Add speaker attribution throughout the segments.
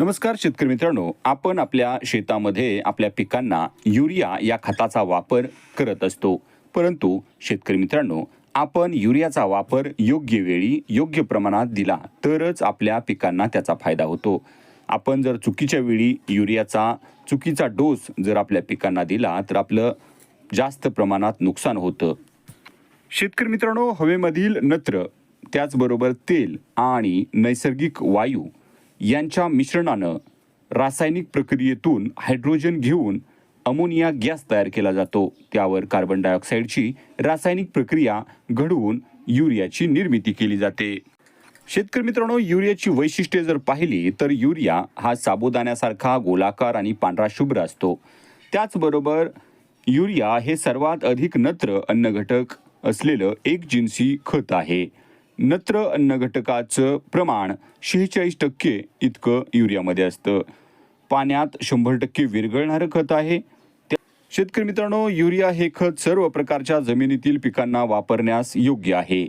Speaker 1: नमस्कार शेतकरी मित्रांनो आपण आपल्या शेतामध्ये आपल्या पिकांना युरिया या खताचा वापर करत असतो. परंतु शेतकरी मित्रांनो आपण युरियाचा वापर योग्य वेळी योग्य प्रमाणात दिला तरच आपल्या पिकांना त्याचा फायदा होतो. आपण जर चुकीच्या वेळी युरियाचा चुकीचा डोस जर आपल्या पिकांना दिला तर आपलं जास्त प्रमाणात नुकसान होतं. शेतकरी मित्रांनो हवेमधील नत्र त्याचबरोबर तेल आणि नैसर्गिक वायू यांच्या मिश्रणानं रासायनिक प्रक्रियेतून हायड्रोजन घेऊन अमोनिया गॅस तयार केला जातो. त्यावर कार्बन डायऑक्साईडची रासायनिक प्रक्रिया घडवून युरियाची निर्मिती केली जाते. शेतकरी मित्रांनो युरियाची वैशिष्ट्ये जर पाहिली तर युरिया हा साबुदाण्यासारखा गोलाकार आणि पांढरा शुभ्र असतो. त्याचबरोबर युरिया हे सर्वात अधिक नत्र अन्नघटक असलेलं एक जिन्सी खत आहे. नत्र अन्नघटकाचं प्रमाण शेहेचाळीस टक्के इतकं युरियामध्ये असतं. पाण्यात शंभर टक्के विरघळणारं खत आहे. त्या- शेतकरी मित्रांनो युरिया हे खत सर्व प्रकारच्या जमिनीतील पिकांना वापरण्यास योग्य आहे.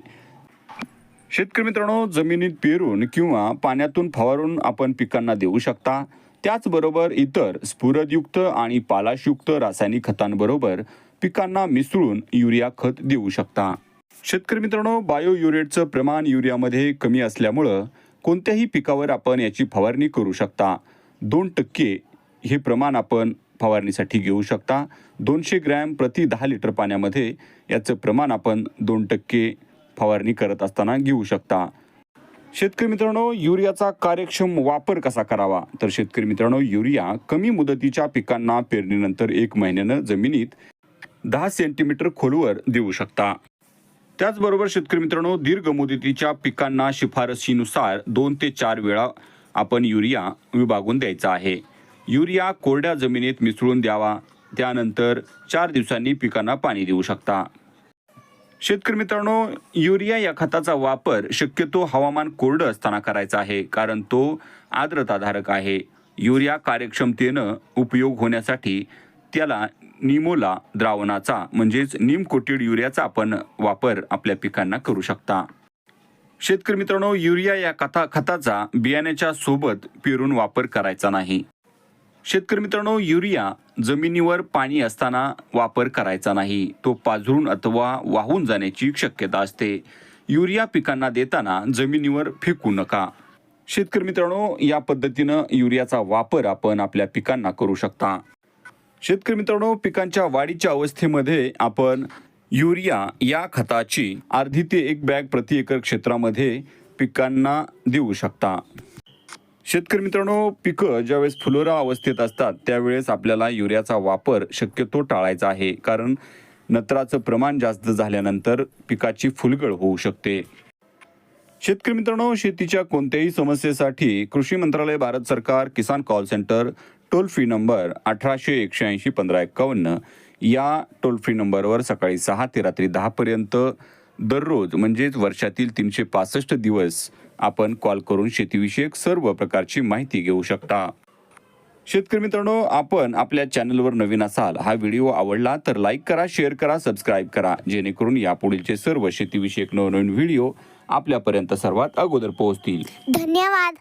Speaker 1: शेतकरी मित्रांनो जमिनीत पेरून किंवा पाण्यातून फवारून आपण पिकांना देऊ शकता. त्याचबरोबर इतर स्फुरदयुक्त आणि पालाशयुक्त रासायनिक खतांबरोबर पिकांना मिसळून युरिया खत देऊ शकता. शेतकरी मित्रांनो बायो युरेटचं प्रमाण युरियामध्ये कमी असल्यामुळं कोणत्याही पिकावर आपण याची फवारणी करू शकता. दोन टक्के हे प्रमाण आपण फवारणीसाठी घेऊ शकता. दोनशे ग्रॅम प्रति दहा लिटर पाण्यामध्ये याचं प्रमाण आपण दोन टक्के फवारणी करत असताना घेऊ शकता. शेतकरी मित्रांनो युरियाचा कार्यक्षम वापर कसा करावा? तर शेतकरी मित्रांनो युरिया कमी मुदतीच्या पिकांना पेरणीनंतर एक महिन्यानं जमिनीत दहा सेंटीमीटर खोलवर देऊ शकता. त्याचबरोबर शेतकरी मित्रांनो दीर्घ मुदतीच्या पिकांना शिफारशीनुसार दोन ते चार वेळा आपण युरिया विभागून द्यायचा आहे. युरिया कोरड्या जमिनीत मिसळून द्यावा. त्यानंतर चार दिवसांनी पिकांना पाणी देऊ शकता. शेतकरी मित्रांनो युरिया या खताचा वापर शक्यतो हवामान कोरडं असताना करायचा आहे कारण तो आर्द्रताधारक आहे. युरिया कार्यक्षमतेनं उपयोग होण्यासाठी त्याला निमोला द्रावणाचा म्हणजेच नीम कोटेड युरियाचा आपण वापर आपल्या पिकांना करू शकता. शेतकरी मित्रांनो युरिया या कथा खताचा बियाण्याच्या सोबत पेरून वापर करायचा नाही. शेतकरी मित्रांनो युरिया जमिनीवर पाणी असताना वापर करायचा नाही. तो पाझरून अथवा वाहून जाण्याची शक्यता असते. युरिया पिकांना देताना जमिनीवर फेकू नका. शेतकरी मित्रांनो या पद्धतीनं युरियाचा वापर आपण आपल्या पिकांना करू शकता. शेतकरी मित्रांनो पिकांच्या वाढीच्या अवस्थेमध्ये आपण युरिया या खताची अर्धी ते एक बॅग प्रति एकर क्षेत्रामध्ये पिकांना देऊ शकता. शेतकरी मित्रांनो पिकं ज्यावेळेस फुलोरा अवस्थेत असतात त्यावेळेस आपल्याला युरियाचा वापर शक्यतो टाळायचा आहे. कारण नत्राचं प्रमाण जास्त झाल्यानंतर पिकाची फुलगळ होऊ शकते. शेतकरी मित्रांनो शेतीच्या कोणत्याही समस्येसाठी कृषी मंत्रालय भारत सरकार किसान call center toll free number अठराशे एकशे ऐंशी पंधरा एक्कावन्न या टोल फ्री नंबरवर सकाळी सहा ते रात्री दहापर्यंत दररोज म्हणजेच वर्षातील तीनशे पासष्ट दिवस आपण कॉल करून शेतीविषयक सर्व प्रकारची माहिती घेऊ शकता. शेतकरी मित्रांनो आपण आपल्या चॅनलवर नवीन असाल हा व्हिडिओ आवडला तर लाईक करा शेअर करा सबस्क्राईब करा जेणेकरून यापुढीलचे सर्व शेतीविषयक नवनवीन व्हिडिओ आपल्यापर्यंत सर्वात अगोदर पोहोचतील.
Speaker 2: धन्यवाद.